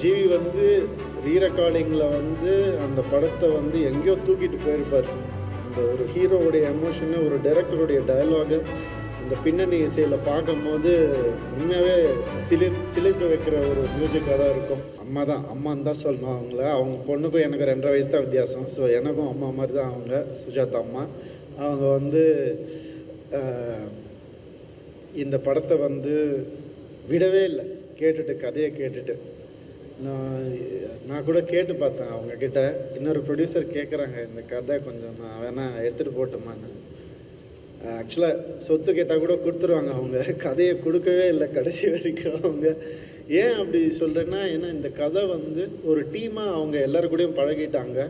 GV வந்து ரீரெக்கார்டிங்கில் வந்து அந்த படத்தை வந்து எங்கேயோ தூக்கிட்டு போயிருப்பார். அந்த ஒரு ஹீரோவுடைய எமோஷனு ஒரு டைரக்டருடைய டயலாகு அந்த பின்னணி இசையில் பார்க்கும்போது உண்மையாகவே சிலிர் சிலிர்க்க வைக்கிற ஒரு மியூசிக்காக தான் இருக்கும். அம்மா தான் அம்மான்னு தான் சொல்லணும் அவங்கள. அவங்க பொண்ணுக்கும் எனக்கு ரெண்டரை வயசு தான் வித்தியாசம். ஸோ எனக்கும் அம்மா மாதிரி தான் அவங்க. சுஜாதா அம்மா. அவங்க வந்து இந்த படத்தை வந்து விடவே இல்லை. கேட்டுட்டு கதையை கேட்டுட்டு. நான் நான் கூட கேட்டு பார்த்தேன் அவங்கக்கிட்ட இன்னொரு ப்ரொடியூசர் கேட்குறாங்க இந்த கதை கொஞ்சம் நான் வேணால் எடுத்துகிட்டு போட்டுமான்னு. ஆக்சுவலாக சொத்து கேட்டால் கூட கொடுத்துருவாங்க அவங்க. கதையை கொடுக்கவே இல்லை கடைசி வரைக்கும் அவங்க. ஏன் அப்படி சொல்கிறேன்னா ஏன்னா இந்த கதை வந்து ஒரு டீமாக அவங்க எல்லாரு கூடயும் பழகிட்டாங்க.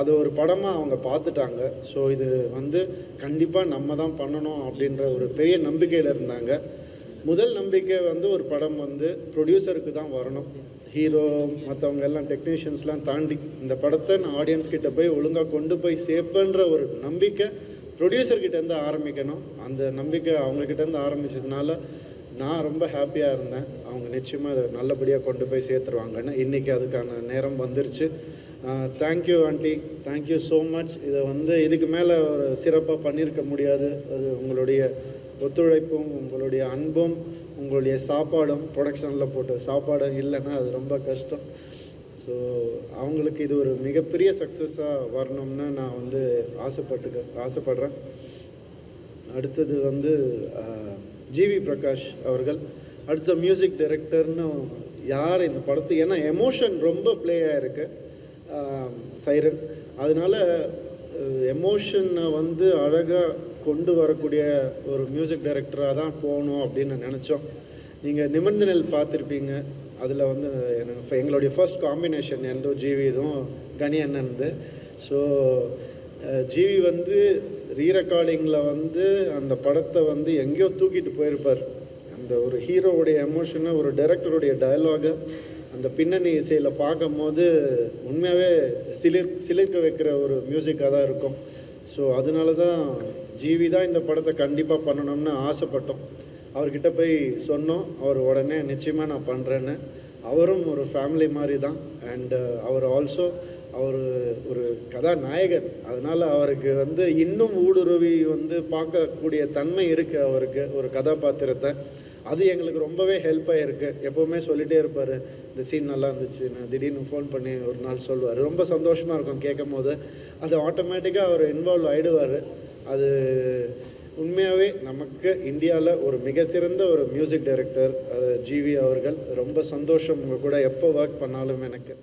அது ஒரு படமாக அவங்க பார்த்துட்டாங்க. ஸோ இது வந்து கண்டிப்பாக நம்ம தான் பண்ணணும் அப்படின்ற ஒரு பெரிய நம்பிக்கையில் இருந்தாங்க. முதல் நம்பிக்கை வந்து ஒரு படம் வந்து ப்ரொடியூசருக்கு தான் வரணும். ஹீரோ மற்றவங்க எல்லாம் டெக்னீஷியன்ஸ்லாம் தாண்டி இந்த படத்தை நான் ஆடியன்ஸ் கிட்ட போய் ஒழுங்காக கொண்டு போய் சேர்ப்பேன்ற ஒரு நம்பிக்கை ப்ரொடியூசர் கிட்டேருந்து ஆரம்பிக்கணும். அந்த நம்பிக்கை அவங்கக்கிட்டேருந்து ஆரம்பித்ததுனால நான் ரொம்ப ஹாப்பியாக இருந்தேன். அவங்க நிச்சயமாக அதை நல்லபடியாக கொண்டு போய் சேர்த்துருவாங்கன்னு இன்றைக்கி அதுக்கான நேரம் வந்துருச்சு. Thank you aunty thank you so much இதை வந்து இதுக்கு மேலே ஒரு சிறப்பாக பண்ணியிருக்க முடியாது. அது உங்களுடைய ஒத்துழைப்பும் உங்களுடைய அன்பும் உங்களுடைய சாப்பாடும் ப்ரொடக்ஷனில் போட்ட சாப்பாடும் இல்லைன்னா அது ரொம்ப கஷ்டம். ஸோ அவங்களுக்கு இது ஒரு மிகப்பெரிய சக்ஸஸாக வரணும்னு நான் வந்து ஆசைப்பட்டுக்க ஆசைப்படுறேன். அடுத்தது வந்து ஜிவி பிரகாஷ் அவர்கள். அடுத்த மியூசிக் டைரக்டர்னு யார் இந்த படத்து? ஏன்னா எமோஷன் ரொம்ப ப்ளே ஆகிருக்கு சைரன். அதனால எமோஷனை வந்து அழகாக கொண்டு வரக்கூடிய ஒரு மியூசிக் டைரக்டராக தான் போகணும் அப்படின்னு நினச்சோம். நீங்கள் நிமிர்ந்த நெல் பார்த்துருப்பீங்க. அதில் வந்து எனக்கு எங்களுடைய ஃபர்ஸ்ட் காம்பினேஷன் எந்தோ ஜிவி இதுவும் கனி அண்ணன்து. ஸோ ஜிவி வந்து ரீரெக்கார்டிங்கில் வந்து அந்த படத்தை வந்து எங்கேயோ தூக்கிட்டு போயிருப்பார். அந்த ஒரு ஹீரோவுடைய எமோஷனை ஒரு டைரக்டருடைய டயலாகு அந்த பின்னணி இசையில் பார்க்கும்போது உண்மையாகவே சிலிர் சிலிர்க்க வைக்கிற ஒரு மியூசிக்காக தான் இருக்கும். ஸோ அதனால தான் ஜிவி தான் இந்த படத்தை கண்டிப்பாக பண்ணணும்னு ஆசைப்பட்டோம். அவர்கிட்ட போய் சொன்னோம். அவர் உடனே நிச்சயமாக நான் பண்ணுறேன்னு அவரும் ஒரு ஃபேமிலி மாதிரி தான் அண்டு uh, அவர் ஆல்சோ அவர் ஒரு கதாநாயகன் அதனால் அவருக்கு வந்து இன்னும் ஊடுருவி வந்து பார்க்கக்கூடிய தன்மை இருக்குது அவருக்கு ஒரு கதாபாத்திரத்தை. அது எங்களுக்கு ரொம்பவே ஹெல்ப்பாக இருக்குது எப்போவுமே சொல்லிகிட்டே இருப்பார் இந்த சீன் நல்லா இருந்துச்சு. நான் திடீர்னு ஃபோன் பண்ணி ஒரு நாள் சொல்லுவார். ரொம்ப சந்தோஷமாக இருக்கும் கேட்கும் போது அது ஆட்டோமேட்டிக்காக அவர் இன்வால்வ் ஆகிடுவார் அது உண்மையாகவே நமக்கு இந்தியாவில் ஒரு மிக சிறந்த ஒரு மியூசிக் டைரக்டர் ஜிவி அவர்கள். ரொம்ப சந்தோஷம் உங்கள் கூட எப்போ ஒர்க் பண்ணாலும் எனக்கு.